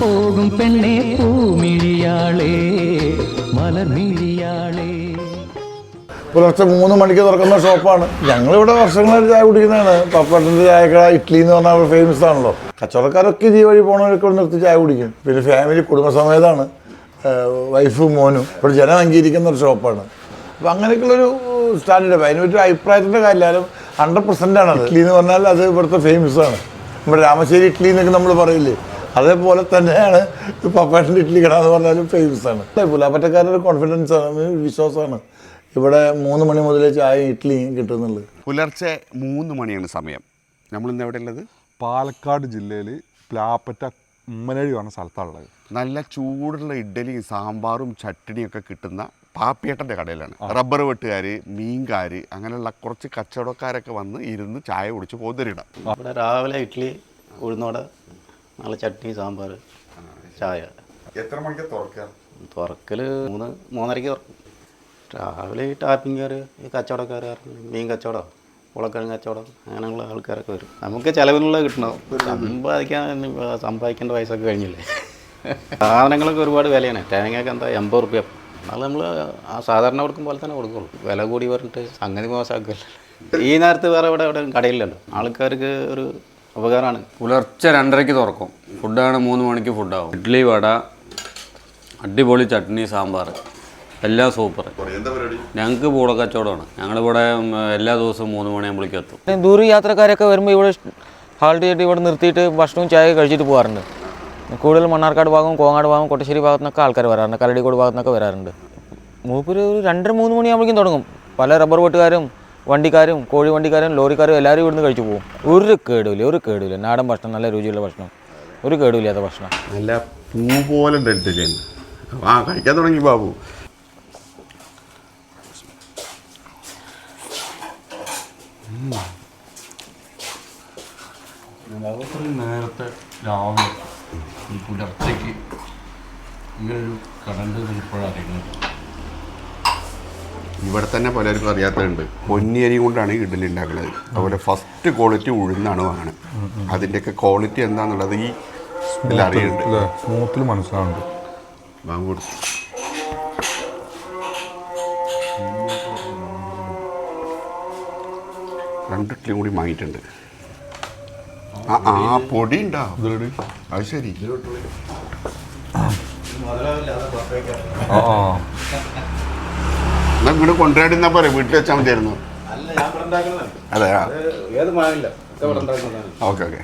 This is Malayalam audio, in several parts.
പോകും പെണ്ണെ പൂമിഴിയാളേ മലർമിഴിയാളേ. പുലർച്ചെ മൂന്ന് മണിക്ക് തുറക്കുന്ന ഷോപ്പാണ്. ഞങ്ങളിവിടെ വർഷങ്ങളായിട്ട് ചായ കുടിക്കുന്നതാണ്. പപ്പടത്തിന്റെ ചായക്കട ഇഡ്ഡലി എന്ന് പറഞ്ഞാൽ ഫേമസ് ആണല്ലോ. കച്ചവടക്കാരൊക്കെ ജീവ വഴി പോണവരൊക്കെ ഇവിടെ നിർത്തി ചായ കുടിക്കും. പിന്നെ ഫാമിലി കുടുംബസമേതാണ്. വൈഫും മോനും. ഇവിടെ ജനം അംഗീകരിക്കുന്ന ഒരു ഷോപ്പാണ്. അപ്പോൾ അങ്ങനെയൊക്കെയുള്ളൊരു സ്റ്റാൻഡേർഡ് അതിന് പറ്റിയ അഭിപ്രായത്തിന്റെ കാര്യമായാലും ഹൺഡ്രഡ് പെർസെന്റ് ആണ് അത്. ഇഡ്ഡലി എന്ന് പറഞ്ഞാൽ അത് ഇവിടുത്തെ ഫേമസ് ആണ്. നമ്മുടെ രാമശ്ശേരി ഇഡ്ഡലി എന്നൊക്കെ നമ്മൾ പറയില്ലേ? അതേപോലെ തന്നെയാണ് പപ്പേട്ടന്റെ ഇഡ്ഡലി കട എന്ന് പറഞ്ഞാലും ഫേമസ് ആണ്. പുലാപ്പറ്റക്കാരുടെ കോൺഫിഡൻസ് ആണ് വിശ്വാസമാണ്. ഇവിടെ മൂന്ന് മണി മുതൽ ചായ ഇഡ്ഡലിയും കിട്ടുന്നുള്ളത് പുലർച്ചെ മൂന്ന് മണിയാണ് സമയം. നമ്മളിന്ന് എവിടെ ഉള്ളത്? പാലക്കാട് ജില്ലയിൽ പ്ലാപ്പറ്റ ഉമ്മനഴി പറഞ്ഞ സ്ഥലത്താണുള്ളത്. നല്ല ചൂടുള്ള ഇഡ്ഡലിയും സാമ്പാറും ചട്ടിണിയൊക്കെ കിട്ടുന്ന പാപ്പിയേട്ടന്റെ കടയിലാണ്. റബ്ബർ വെട്ടുകാർ മീൻകാർ അങ്ങനെയുള്ള കുറച്ച് കച്ചവടക്കാരൊക്കെ വന്ന് ഇരുന്ന് ചായ കുടിച്ച് പോതിരിടാം അവിടെ രാവിലെ ഇഡ്ഡലി ഉഴുന്നോട നല്ല ചട്നി സാമ്പാർ ചായ. എത്ര മണിക്ക് തുറക്കുക? തുറക്കൽ മൂന്ന് മൂന്നരയ്ക്ക് തുറക്കും. രാവിലെ ഈ ടാപ്പിങ്ങുകാർ ഈ കച്ചവടക്കാർ മീൻ കച്ചവടം ഉളക്കിഴങ്ങ് കച്ചവടം അങ്ങനെയുള്ള ആൾക്കാരൊക്കെ വരും. നമുക്ക് ചിലവിനുള്ള കിട്ടണം. സമ്പാദിക്കാൻ സമ്പാദിക്കേണ്ട വയസ്സൊക്കെ കഴിഞ്ഞില്ലേ? സാധനങ്ങളൊക്കെ ഒരുപാട് വിലയാണ്. തേങ്ങയൊക്കെ എന്താ എൺപത് റുപ്യ അത് നമ്മൾ ആ സാധാരണ കൊടുക്കും പോലെ തന്നെ കൊടുക്കുള്ളൂ. വില കൂടി പറഞ്ഞിട്ട് സംഗതി മോശമാക്കില്ല. ഈ നേരത്ത് വേറെ ഇവിടെ ഇവിടെ കടയില്ലല്ലോ ആൾക്കാർക്ക് ഒരു ഉപകാരമാണ്. പുലർച്ചെ രണ്ടരയ്ക്ക് തുറക്കും. ഫുഡാണ് മൂന്ന് മണിക്ക് ഫുഡാവും. ഇഡ്ഡലി വട അടിപൊളി ചട്നി സാമ്പാർ. എല്ലാം സൂപ്പർ ഞങ്ങൾക്ക് പൂളക്കച്ചവടമാണ് ഞങ്ങളിവിടെ ഉം, എല്ലാ ദിവസവും മൂന്ന് മണിയാകുമ്പോഴേക്കും എത്തും. ദൂര യാത്രക്കാരൊക്കെ വരുമ്പോൾ ഇവിടെ ഹാൾട്ട് ചെയ്തിട്ട് ഇവിടെ നിർത്തിയിട്ട് ഭക്ഷണവും ചായ കഴിച്ചിട്ട് പോകാറുണ്ട്. കൂടുതൽ മണ്ണാർക്കാട് ഭാഗവും കോങ്ങാട് ഭാഗവും കൊട്ടശ്ശേരി ഭാഗത്തു നിന്നൊക്കെ ആൾക്കാർ വരാറുണ്ട്. കരടിക്കോട് ഭാഗത്തു നിന്നൊക്കെ വരാറുണ്ട്. മൂപ്പര് ഒരു രണ്ടര മൂന്ന് മണിയാകുമ്പോഴേക്കും തുടങ്ങും. പല റബ്ബർ വെട്ടുകാരും വണ്ടിക്കാരും കോഴി വണ്ടിക്കാരും ലോറിക്കാരും എല്ലാവരും ഇവിടുന്ന് കഴിച്ചു പോകും. ഒരു കേടുമില്ല ഒരു കേടുമില്ല നാടൻ ഭക്ഷണം നല്ല രുചിയുള്ള ഭക്ഷണം. ഒരു കേടുമില്ലാത്ത ഭക്ഷണം. നല്ല പൂ പോലെ ആ കഴിക്കാൻ തുടങ്ങി ബാബു. നേരത്തെ രാവിലെ ഈ പുലർച്ചയ്ക്ക് ഇങ്ങനൊരു കടണ്ട് ഇപ്പോഴറിയുന്നത് അറിയുന്നത്. ഇവിടെ തന്നെ പലർക്കും അറിയാത്തതുണ്ട്. പൊന്നിയരി കൊണ്ടാണ് ഇഡലി ഇഡ്ഡലി ഉണ്ടാക്കുന്നത് അതുപോലെ ഫസ്റ്റ് ക്വാളിറ്റി ഉഴുന്നാണ് വാങ്ങുന്നത് അതിന്റെയൊക്കെ ക്വാളിറ്റി എന്താണെന്നുള്ളത് ഈ ഇതിൽ അറിയുന്നുണ്ട്. സ്മൂത്തിൽ മനസ്സിലാവുന്നുണ്ട്. വാങ്ങി കൊടുത്തു രണ്ട് ഇഡ്ഡലിയും കൂടി വാങ്ങിയിട്ടുണ്ട്. ആ പൊടി ഉണ്ടാവും അത് ശരി. എന്നാ വീട് കൊണ്ടുവരാടിന്നാ പോരെ? വീട്ടിൽ വെച്ചാൽ മതിയായിരുന്നു. അതെ ഓക്കെ ഓക്കെ.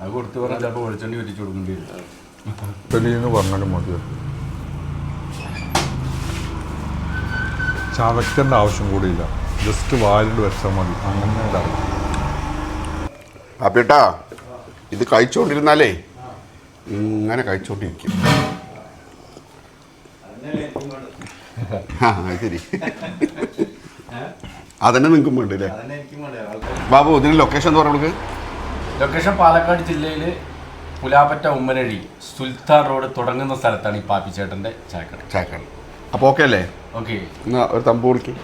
അത് കൊടുത്ത് പറഞ്ഞാൽ ചിലപ്പോൾ വെളിച്ചെണ്ണി വെറ്റിച്ച് കൊടുക്കേണ്ടി വരും. ഇഡ്ഡലി എന്ന് പറഞ്ഞാലും മതി. ചവയ്ക്കേണ്ട ആവശ്യം കൂടിയില്ല. ജസ്റ്റ് വായിലിട്ട് വെച്ചാൽ മതി. അങ്ങനെ ഇതാകും അപ്പേട്ടാ ഇത് കഴിച്ചുകൊണ്ടിരുന്നാലേ ഇങ്ങനെ കഴിച്ചുകൊണ്ടിരിക്കും ആ ശരി. അതന്നെ നിൽക്കും വേണ്ടല്ലേ? ബാബു ഇതിന് ലൊക്കേഷൻ എന്ന് പറഞ്ഞു ലൊക്കേഷൻ പാലക്കാട് ജില്ലയിൽ പുലാപ്പറ്റ ഉമ്മനഴി സുൽത്താൻ റോഡ് തുടങ്ങുന്ന സ്ഥലത്താണ് ഈ പാപ്പിച്ചേട്ടന്റെ ചായക്കട. ചായക്കട. അപ്പോൾ ഓക്കെ അല്ലേ? ഓക്കെ എന്നാ ഒരു തമ്പ് വിളിക്കും.